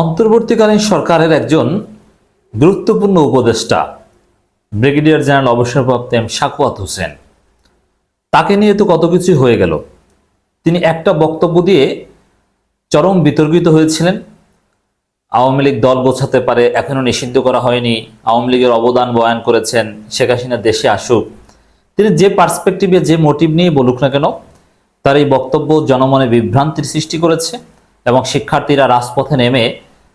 অন্তর্বর্তীকালীন সরকারের একজন গুরুত্বপূর্ণ উপদেষ্টা, ব্রিগেডিয়ার জেনারেল অবসরপ্রাপ্ত এম শাকুয়াত হোসেন। তাকে নিয়ে তো কত কিছু হয়ে গেল। তিনি একটা বক্তব্য দিয়ে চরম বিতর্কিত হয়েছিলেন। আওয়ামী লীগ দল গোছাতে পারে এখনও নিষিদ্ধ করা হয়নি, আওয়ামী লীগের অবদান বয়ান করেছেন, শেখ হাসিনা দেশে আসুক। তিনি যে পার্সপেক্টিভে যে মোটিভ নিয়ে বলুক না কেন, তার এই বক্তব্য জনমনে বিভ্রান্তির সৃষ্টি করেছে এবং শিক্ষার্থীরা রাজপথে নেমে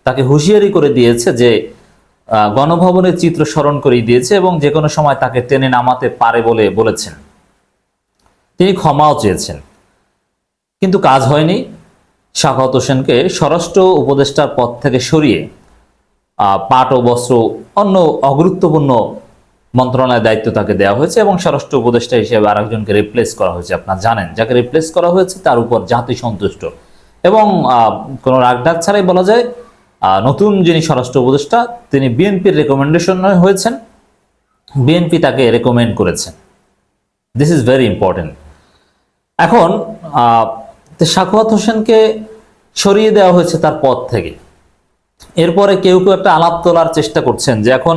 তাকে হুঁশিয়ারি করে দিয়েছে যে গণভবনের চিত্র স্মরণ করিয়ে দিয়েছে এবং যে কোনো সময় তাকে টেনে নামাতে পারে বলে বলেছেন। তিনি ক্ষমাও চেয়েছেন। কিন্তু কাজ হয়নি। শাখাত হোসেনকে স্বরাষ্ট্র উপদেষ্টার পদ থেকে সরিয়ে পাট ও বস্ত্র অন্য অগুরুত্বপূর্ণ মন্ত্রণালয়ের দায়িত্ব তাকে দেওয়া হয়েছে এবং স্বরাষ্ট্র উপদেষ্টা হিসেবে আরেকজনকে রিপ্লেস করা হয়েছে, আপনারা জানেন। যাকে রিপ্লেস করা হয়েছে তার উপর জাতি সন্তুষ্ট এবং কোনো রাগডাক ছাড়াই বলা যায় নতুন যিনি স্বরাষ্ট্র উপদেষ্টা তিনি বিএনপির রেকমেন্ডেশন হয়েছেন। বিএনপি তাকে রেকমেন্ড করেছেন দিস ইজ ভেরি ইম্পর্টেন্ট এখন আহ, তো সাখাওয়াত হোসেনকে সরিয়ে দেওয়া হয়েছে তার পদ থেকে। এরপরে কেউ কেউ একটা আলাপ তোলার চেষ্টা করছেন যে এখন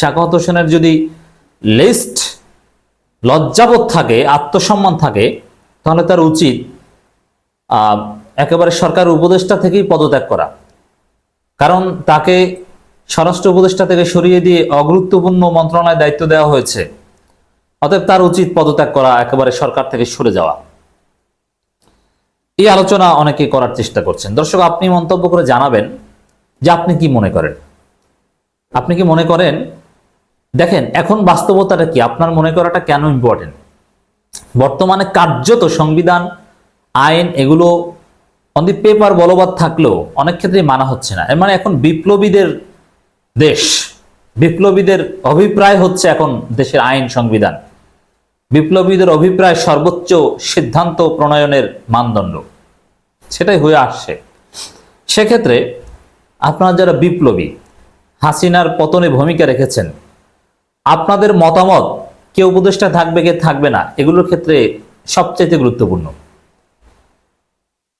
সাখাওয়াত হোসেনের যদি লিস্ট লজ্জাবোধ থাকে আত্মসম্মান থাকে তাহলে তার উচিত একেবারে সরকার উপদেষ্টা থেকেই পদত্যাগ করা। কারণ তাকে স্বরাষ্ট্র উপদেষ্টা থেকে সরিয়ে দিয়ে অগুরুত্বপূর্ণ মন্ত্রণালয় দায়িত্ব দেওয়া হয়েছে। অতএব তার উচিত পদত্যাগ করা একেবারে সরকার থেকে সরে যাওয়া। এই আলোচনা অনেকে করার চেষ্টা করছেন। দর্শক, আপনি মন্তব্য করে জানাবেন যে আপনি কি মনে করেন? আপনি কি মনে করেন, দেখেন, এখন বাস্তবতাটা কি? আপনার মনে করাটা কেন ইম্পর্টেন্ট বর্তমানে কার্যত সংবিধান, আইন এগুলো অন দি পেপার বলবৎ থাকলেও অনেক ক্ষেত্রে মানা হচ্ছে না। এর মানে এখন বিপ্লবীদের দেশ, বিপ্লবীদের অভিপ্রায় হচ্ছে এখন দেশের আইন সংবিধান। বিপ্লবীদের অভিপ্রায় সর্বোচ্চ সিদ্ধান্ত প্রণয়নের মানদণ্ড। সেটাই হয়ে আসছে। সেক্ষেত্রে আপনারা যারা বিপ্লবী, হাসিনার পতনে ভূমিকা রেখেছেন, আপনাদের মতামত, কে উপদেষ্টা থাকবে, কে থাকবে না, এগুলোর ক্ষেত্রে সবচেয়ে গুরুত্বপূর্ণ।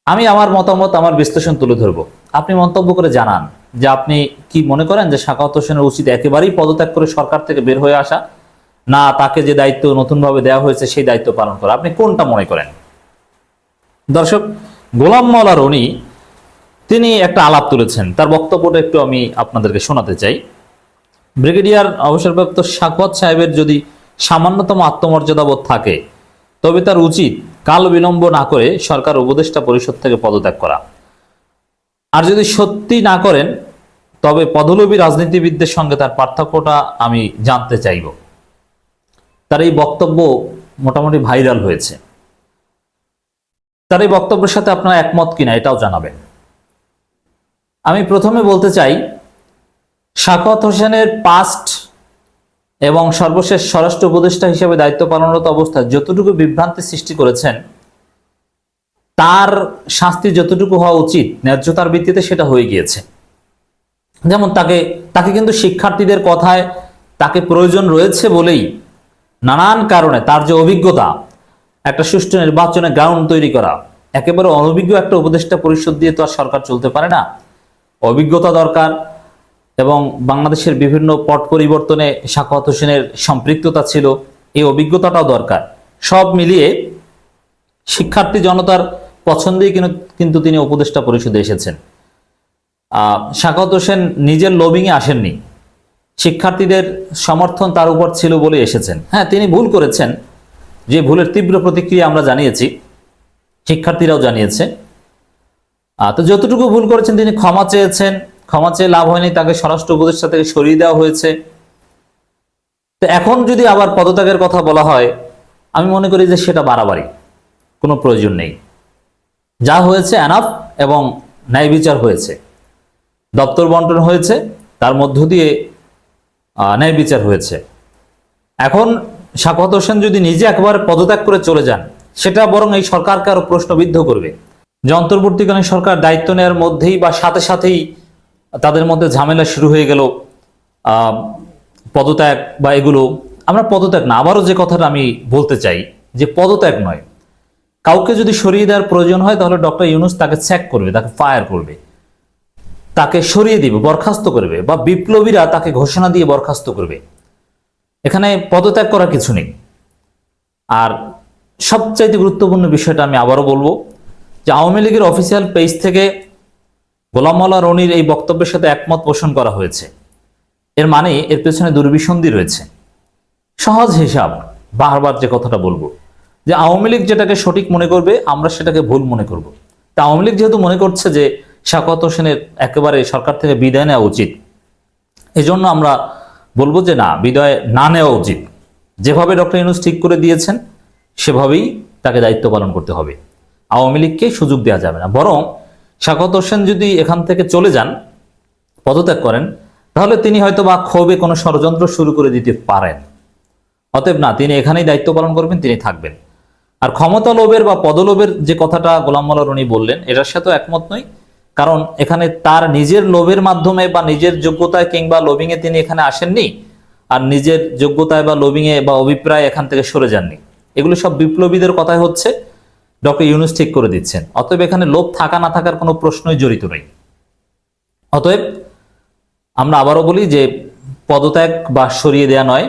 আমি আমার মতামত, আমার বিশ্লেষণ তুলে ধরব। আপনি মন্তব্য করে জানান যে আপনি কি মনে করেন যে শাখাওয়াত হোসেনের উচিত একেবারেই পদত্যাগ করে সরকার থেকে বের হয়ে আসা? না, তাকে যে দায়িত্ব নতুনভাবে দেওয়া হয়েছে সেই দায়িত্ব পালন করা। আপনি কোনটা মনে করেন? দর্শক, গোলাম মাওলা রনি তিনি একটা আলাপ তুলেছেন। তার বক্তব্যটা একটু আমি আপনাদেরকে শোনাতে চাই। ব্রিগেডিয়ার অবসরপ্রাপ্ত সাকওয়াত সাহেবের যদি সামান্যতম আত্মমর্যাদাবোধ থাকে তবে তার উচিত কাল বিলম্ব না করে সরকার উপদেষ্টা পরিষদ থেকে পদত্যাগ করা। আর যদি সত্যি না করেন, তবে পদলোভী রাজনীতিবিদদের সঙ্গে তার পার্থক্যটা আমি জানতে চাইব। তার এই বক্তব্য মোটামুটি ভাইরাল হয়েছে। তার এই বক্তব্যের সাথে আপনারা একমত কিনা এটাও জানাবেন। আমি প্রথমে বলতে চাই, শাকত হোসেনের পাস্ট এবং সর্বশেষ স্বরাষ্ট্র উপদেষ্টা হিসেবে দায়িত্ব পালনরত অবস্থায় যতটুকু বিভ্রান্তি সৃষ্টি করেছেন, তার শাস্তি যতটুকু হওয়া উচিত, ন্যায্যতার ভিত্তিতে সেটা হয়ে গিয়েছে। যেমন তাকে তাকে কিন্তু শিক্ষার্থীদের কথায় তাকে প্রয়োজন রয়েছে বলেই নানান কারণে তার যে অভিজ্ঞতা, একটা সুষ্ঠু নির্বাচনে গ্রাউন্ড তৈরি করা, একেবারে অনভিজ্ঞ একটা উপদেষ্টা পরিষদ দিয়ে তো আর সরকার চলতে পারে না। অভিজ্ঞতা দরকার এবং বাংলাদেশের বিভিন্ন পট পরিবর্তনে শাখাত হোসেনের সম্পৃক্ততা ছিল, এই অভিজ্ঞতাটাও দরকার। সব মিলিয়ে শিক্ষার্থী জনতার পছন্দেই কিন্তু তিনি উপদেষ্টা পরিষদে এসেছেন। শাখাত হোসেন নিজের লবিংয়ে আসেননি। শিক্ষার্থীদের সমর্থন তার উপর ছিল বলে এসেছেন। হ্যাঁ তিনি ভুল করেছেন। যে ভুলের তীব্র প্রতিক্রিয়া আমরা জানিয়েছি, শিক্ষার্থীরাও জানিয়েছে। তো যতটুকু ভুল করেছেন তিনি ক্ষমা চেয়েছেন। ক্ষমা চেয়ে লাভ হয়নি, তাকে স্বরাষ্ট্র উপদেষ্টা থেকে সরিয়ে দেওয়া হয়েছে। তো এখন যদি আবার পদত্যাগের কথা বলা হয়, আমি মনে করি যে সেটা বাড়াবাড়ি, কোনো প্রয়োজন নেই। যা হয়েছে অ্যানাফ এবং ন্যায় বিচার হয়েছে। দপ্তর বন্টন হয়েছে, তার মধ্য দিয়ে ন্যায় বিচার হয়েছে। এখন শাকত হোসেন যদি নিজে একবার পদত্যাগ করে চলে যান, সেটা বরং এই সরকারকে আরও প্রশ্নবিদ্ধ করবে। যে অন্তর্বর্তীকালীন সরকার দায়িত্ব নেওয়ার মধ্যেই বা সাথে সাথেই তাদের মধ্যে ঝামেলা শুরু হয়ে গেল পদত্যাগ বা এগুলো। আমরা পদত্যাগ না, আবারও যে কথাটা আমি বলতে চাই, যে পদত্যাগ নয়। কাউকে যদি সরিয়ে দেওয়ার প্রয়োজন হয়, তাহলে ডক্টর ইউনুস তাকে চেক করবে, তাকে ফায়ার করবে। তাকে সরিয়ে দিবে, বরখাস্ত করবে, বা বিপ্লবীরা তাকে ঘোষণা দিয়ে বরখাস্ত করবে। এখানে পদত্যাগ করার কিছু নেই। আর সবচাইতে গুরুত্বপূর্ণ বিষয়টা আমি আবারও বলব, যে আওয়ামী লীগের অফিসিয়াল পেজ থেকে গোলাম মাওলা রনির এই বক্তব্যের সাথে একমত পোষণ করা হয়েছে। এর মানে এর পেছনে দুর্বিসন্ধি রয়েছে। সহজ হিসাব, বারবার যে কথাটা বলব, যে আওয়ামী লীগ যেটাকে সঠিক মনে করবে, আমরা সেটাকে ভুল মনে করব। তা আওয়ামী লীগ যেহেতু মনে করছে যে শাকত হোসেনের একেবারে সরকার থেকে বিদায় নেওয়া উচিত, এজন্য আমরা বলব যে না, বিদায় না নেওয়া উচিত। যেভাবে ডক্টর ইউনুস ঠিক করে দিয়েছেন, সেভাবেই তাকে দায়িত্ব পালন করতে হবে। আওয়ামী লীগকে সুযোগ দেওয়া যাবে না। বরং শাকত হোসেন যদি এখান থেকে চলে যান, পদত্যাগ করেন, তাহলে তিনি হয়তো বা ক্ষোভে কোনো ষড়যন্ত্র শুরু করে দিতে পারেন। অতএব না, তিনি এখানেই দায়িত্ব পালন করবেন, তিনি থাকবেন। আর ক্ষমতা লোভের বা পদলোভের যে কথাটা গোলাম মোল্লা রনি বললেন, এটার সাথেও একমত নই। কারণ এখানে তার নিজের লোভের মাধ্যমে বা নিজের যোগ্যতায় কিংবা লোভিং এ তিনি এখানে আসেননি, আর নিজের যোগ্যতায় বা লোভিং এ বা অভিপ্রায় এখান থেকে সরে যাননি। এগুলো সব বিপ্লবীদের কথাই হচ্ছে। ডক্টর ইউনুস ঠিক করে দিচ্ছেন। অতএব এখানে লোভ থাকা না থাকার কোনো প্রশ্নই জড়িত নেই। অতএব আমরা আবারও বলি যে পদত্যাগ বা সরিয়ে দেয়া নয়।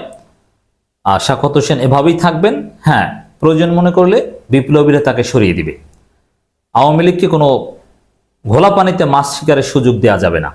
আর শাকত হোসেন এভাবেই থাকবেন। হ্যাঁ প্রয়োজন মনে করলে বিপ্লবীরা তাকে সরিয়ে দিবে। আওয়ামী লীগকে কোনো ঘোলা পানিতে মাছ শিকারের সুযোগ দেওয়া যাবে না।